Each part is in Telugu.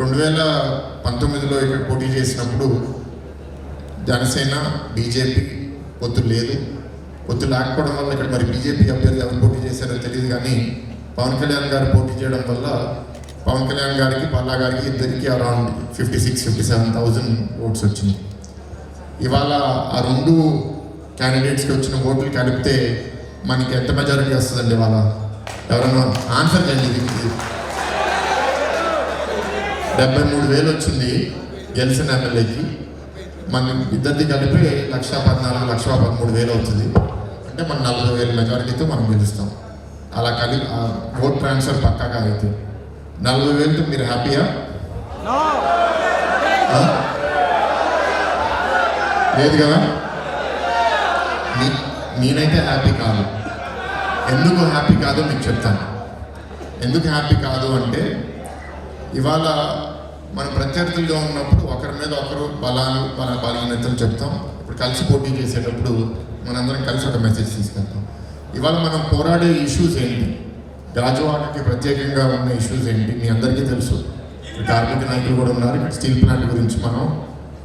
రెండు వేల పంతొమ్మిదిలో ఇక్కడ పోటీ చేసినప్పుడు జనసేన బీజేపీ పొత్తు లేదు. పొత్తు లేకపోవడం వల్ల ఇక్కడ మరి బీజేపీ అభ్యర్థి ఎవరు పోటీ చేశారో తెలియదు కానీ పవన్ కళ్యాణ్ గారు పోటీ చేయడం వల్ల పవన్ కళ్యాణ్ గారికి పల్లా గారికి ఇద్దరికి around fifty six fifty seven thousand votes వచ్చింది. ఇవాళ ఆ రెండు క్యాండిడేట్స్కి వచ్చిన ఓట్లు కలిపితే మనకి ఎంత మెజారిటీ వస్తుందండి ఇవాళ? ఎవరన్నా ఆన్సర్ చేయండి దీనికి డెబ్బై మూడు వేలు వచ్చింది గెలిచిన ఎమ్మెల్యేకి. మన ఇద్దరిది కలిపి లక్ష పద్నాలుగు లక్ష పదమూడు వేలు అవుతుంది. అంటే మన నలభై వేల మెజారిటీతో మనం గెలుస్తాం. అలా కలిపి ఓట్ ట్రాన్స్ఫర్ పక్కాగా అయితే. నలభై వేలతో మీరు హ్యాపీయా? లేదు కదా? నేనైతే హ్యాపీ కాదు. ఎందుకు హ్యాపీ కాదో మీకు చెప్తాను. ఎందుకు హ్యాపీ కాదు అంటే ఇవాళ మన ప్రత్యర్థులుగా ఉన్నప్పుడు ఒకరి మీద ఒకరు బలాలు బల బలహీనతలు చెప్తాం. ఇప్పుడు కలిసి పోటీ చేసేటప్పుడు మనందరం కలిసి ఒక మెసేజ్ తీసుకెళ్తాం ఇవాళ మనం పోరాడే ఇష్యూస్ ఏంటి? గాజువాకకి ప్రత్యేకంగా ఉన్న ఇష్యూస్ ఏంటి? మీ అందరికీ తెలుసు. కార్మిక నాయకులు కూడా ఉన్నారు. ఇక్కడ స్టీల్ ప్లాంట్ గురించి మనం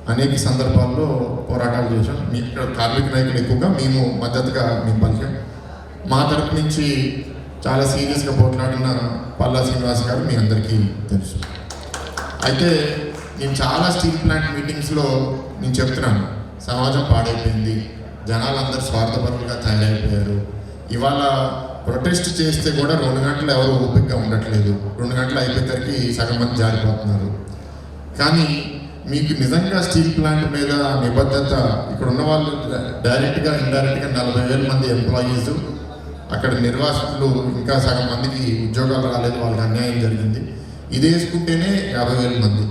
అనేక సందర్భాల్లో పోరాటాలు చేశాం. మీ ఇక్కడ కార్మిక నాయకులు ఎక్కువగా మేము మద్దతుగా మేము పలికాం మా తరపు నుంచి చాలా సీరియస్గా పోట్లాడిన పల్లా శ్రీనివాస్ గారు మీ అందరికీ తెలుసు. అయితే నేను చాలా స్టీల్ ప్లాంట్ మీటింగ్స్లో నేను చెప్తున్నాను సమాజం పాడైపోయింది జనాలు అందరు స్వార్థపరులుగా తయారైపోయారు. ఇవాళ ప్రొటెస్ట్ చేస్తే కూడా రెండు గంటలు ఎవరు ఓపికగా ఉండట్లేదు. రెండు గంటలు అయిపోయేసరికి సగం మంది జారిపోతున్నారు. కానీ మీకు నిజంగా స్టీల్ ప్లాంట్ మీద నిబద్ధత ఇక్కడ ఉన్న వాళ్ళు డైరెక్ట్గా ఇండైరెక్ట్గా నలభై వేల మంది ఎంప్లాయీస్ అక్కడ నిర్వాసితులు ఇంకా సగం మందికి ఉద్యోగాలు రాలేదు వాళ్ళకి అన్యాయం జరిగింది. ఇది వేసుకుంటేనే యాభై వేల మంది.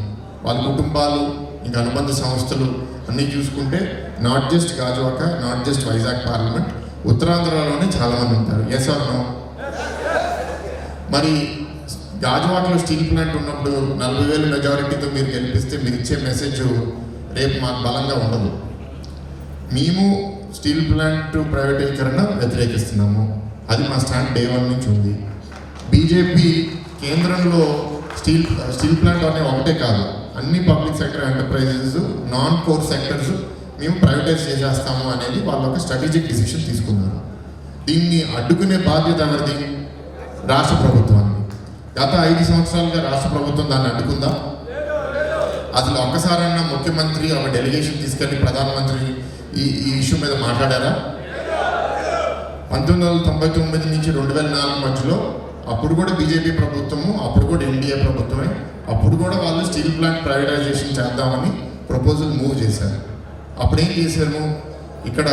వాళ్ళ కుటుంబాలు ఇంకా అనుబంధ సంస్థలు అన్నీ చూసుకుంటే not just Gajuwaka not just Vizag parliament ఉత్తరాంధ్రలోనే చాలామంది ఉంటారు. ఎస్ ఆర్ మరి గాజువాకలో స్టీల్ ప్లాంట్ ఉన్నప్పుడు నలభై వేల మెజారిటీతో మీరు గెలిపిస్తే మీరు ఇచ్చే మెసేజ్ రేపు మాకు బలంగా ఉండదు. మేము స్టీల్ ప్లాంట్ ప్రైవేటీకరణ వ్యతిరేకిస్తున్నాము. అది మా స్టాండ్ డే వన్ నుంచి ఉంది. బీజేపీ కేంద్రంలో స్టీల్ స్టీల్ ప్లాంట్ అనే ఒకటే కాదు. అన్ని public sector enterprises non core sectors మేము ప్రైవేటైజ్ చేసేస్తాము అనేది వాళ్ళ ఒక స్ట్రాటజిక్ డిసిషన్ తీసుకున్నారు. దీన్ని అడ్డుకునే బాధ్యత ఎవరిది? రాష్ట్ర ప్రభుత్వాన్ని. గత ఐదు సంవత్సరాలుగా రాష్ట్ర ప్రభుత్వం దాన్ని అడ్డుకుందా? అసలు ఒక్కసారన్నా ముఖ్యమంత్రి ఒక డెలిగేషన్ తీసుకెళ్ళి ప్రధానమంత్రి ఈ ఈ ఇష్యూ మీద మాట్లాడారా? పంతొమ్మిది వందల తొంభై తొమ్మిది నుంచి రెండు వేల నాలుగు మధ్యలో అప్పుడు కూడా బీజేపీ ప్రభుత్వము అప్పుడు కూడా ఎన్డీఏ ప్రభుత్వమే అప్పుడు కూడా వాళ్ళు స్టీల్ ప్లాంట్ ప్రైవేటైజేషన్ చేద్దామని ప్రపోజల్ మూవ్ చేశారు. అప్పుడు ఏం చేశారు? ఇక్కడ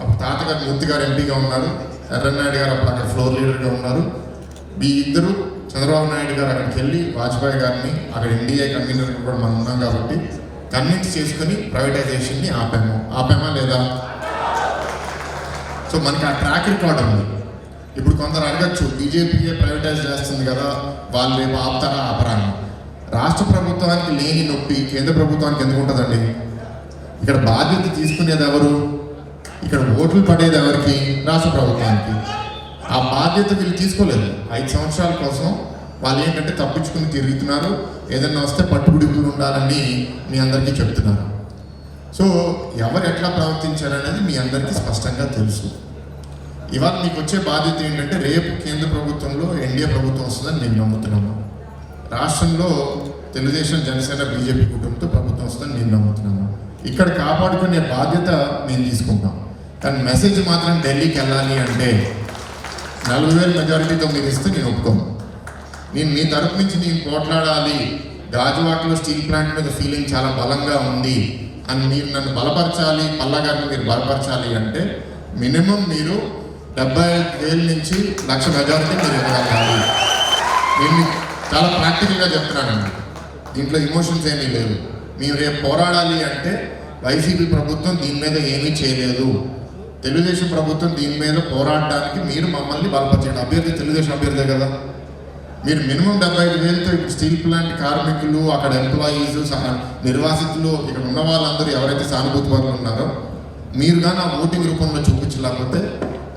అప్పుడు తాతగారు మూర్తి గారు ఎంపీగా ఉన్నారు ఎర్రనాయుడు గారు అప్పుడు అక్కడ ఫ్లోర్ లీడర్గా ఉన్నారు. మీ ఇద్దరు చంద్రబాబు నాయుడు గారు అక్కడికి వెళ్ళి వాజ్పేయి గారిని అక్కడ ఎన్డీఏ కన్వీనర్ కూడా మనం ఉన్నాం కాబట్టి కన్విన్స్ చేసుకుని ప్రైవేటైజేషన్ని ఆపాము. ఆపామా లేదా? సో మనకి ఆ ట్రాక్ రికార్డ్ ఉంది. ఇప్పుడు కొందరు అడగచ్చు బీజేపీయే ప్రైవేటైజ్ చేస్తుంది కదా వాళ్ళు ఏమో ఆపుతారా ఆపరా రాష్ట్ర ప్రభుత్వానికి లేని నొప్పి కేంద్ర ప్రభుత్వానికి ఎందుకు ఉంటుందండి? ఇక్కడ బాధ్యత తీసుకునేది ఎవరు? ఇక్కడ ఓట్లు పడేది ఎవరికి? రాష్ట్ర ప్రభుత్వానికి. ఆ బాధ్యత వీళ్ళు తీసుకోలేదు. ఐదు సంవత్సరాల కోసం వాళ్ళు ఏంటంటే తప్పించుకుని తిరుగుతున్నారు. ఏదైనా వస్తే పట్టుబిడుగులు ఉండాలని మీ అందరికీ చెప్తున్నారు. సో ఎవరు ఎట్లా ప్రవర్తించారనేది మీ అందరికీ స్పష్టంగా తెలుసు. ఇవాళ మీకు వచ్చే బాధ్యత ఏంటంటే రేపు కేంద్ర ప్రభుత్వంలో ఎన్డీఏ ప్రభుత్వం వస్తుందని నేను నమ్ముతున్నాను. రాష్ట్రంలో తెలుగుదేశం జనసేన బీజేపీ కుటుంబంతో ప్రభుత్వం వస్తుందని నేను నమ్ముతున్నాను. ఇక్కడ కాపాడుకునే బాధ్యత మేము తీసుకుంటాం. కానీ మెసేజ్ మాత్రం ఢిల్లీకి వెళ్ళాలి అంటే నలభై వేల మెజారిటీతో మీరు ఇస్తే నేను ఒప్పుకోను. నేను మీ తరపు నుంచి నేను పోట్లాడాలి. గాజువాటలో స్టీల్ ప్లాంట్ మీద ఫీలింగ్ చాలా బలంగా ఉంది. అండ్ మీరు నన్ను బలపరచాలి పల్లగారిని మీరు బలపరచాలి అంటే మినిమం మీరు డెబ్బై ఐదు వేల నుంచి లక్ష మెజారిటీ మీరు ఇవ్వగలగాలి. నేను చాలా ప్రాక్టికల్గా చెప్తున్నానండి. దీంట్లో ఇమోషన్స్ ఏమీ లేవు. మేము రేపు పోరాడాలి అంటే వైసీపీ ప్రభుత్వం దీని మీద ఏమీ చేయలేదు. తెలుగుదేశం ప్రభుత్వం దీని మీద పోరాడడానికి మీరు మమ్మల్ని బలపరచండి అభ్యర్థి తెలుగుదేశం అభ్యర్థే కదా. మీరు మినిమం డెబ్బై ఐదు వేలతో ఇప్పుడు స్టీల్ ప్లాంట్ కార్మికులు అక్కడ ఎంప్లాయీస్ నిర్వాసితులు ఇక్కడ ఉన్న వాళ్ళందరూ ఎవరైతే సానుభూతి పనులు ఉన్నారో మీరు కానీ ఆ ఓటింగ్ రూపంలో చూపించలేకపోతే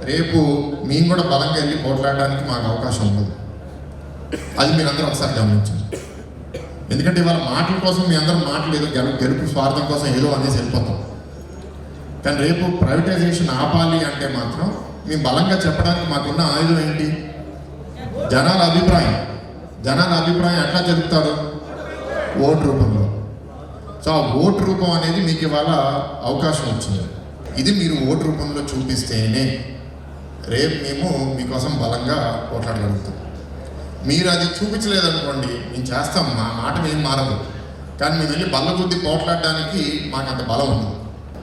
రేపు మేము కూడా బలంగా వెళ్ళి పోట్లాడడానికి మాకు అవకాశం ఉండదు. అది మీరందరూ ఒకసారి గమనించండి. ఎందుకంటే ఇవాళ మాటల కోసం మీ అందరం మాటలు ఏదో గెలుపు గెలుపు స్వార్థం కోసం ఏదో అనేసి వెళ్ళిపోతాం. కానీ రేపు ప్రైవేటైజేషన్ ఆపాలి అంటే మాత్రం మేము బలంగా చెప్పడానికి మాకున్న ఆయుధం ఏంటి? జనాల అభిప్రాయం. జనాల అభిప్రాయం ఎట్లా చెప్తారు? ఓటు రూపంలో. సో ఆ ఓటు రూపం అనేది మీకు ఇవాళ అవకాశం వచ్చింది. ఇది మీరు ఓటు రూపంలో చూపిస్తేనే రేపు మేము మీకోసం బలంగా పోట్లాడగలుగుతాం. మీరు అది చూపించలేదనుకోండి మేము చేస్తాం మా మాట ఏం మారదు. కానీ మేము వెళ్ళి బల్లబుద్ధి పోట్లాడడానికి మాకు అంత బలం ఉంది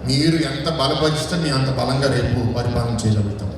మీరు ఎంత బలపరిస్తే మేము అంత బలంగా రేపు పరిపాలన చేయగలుగుతాం.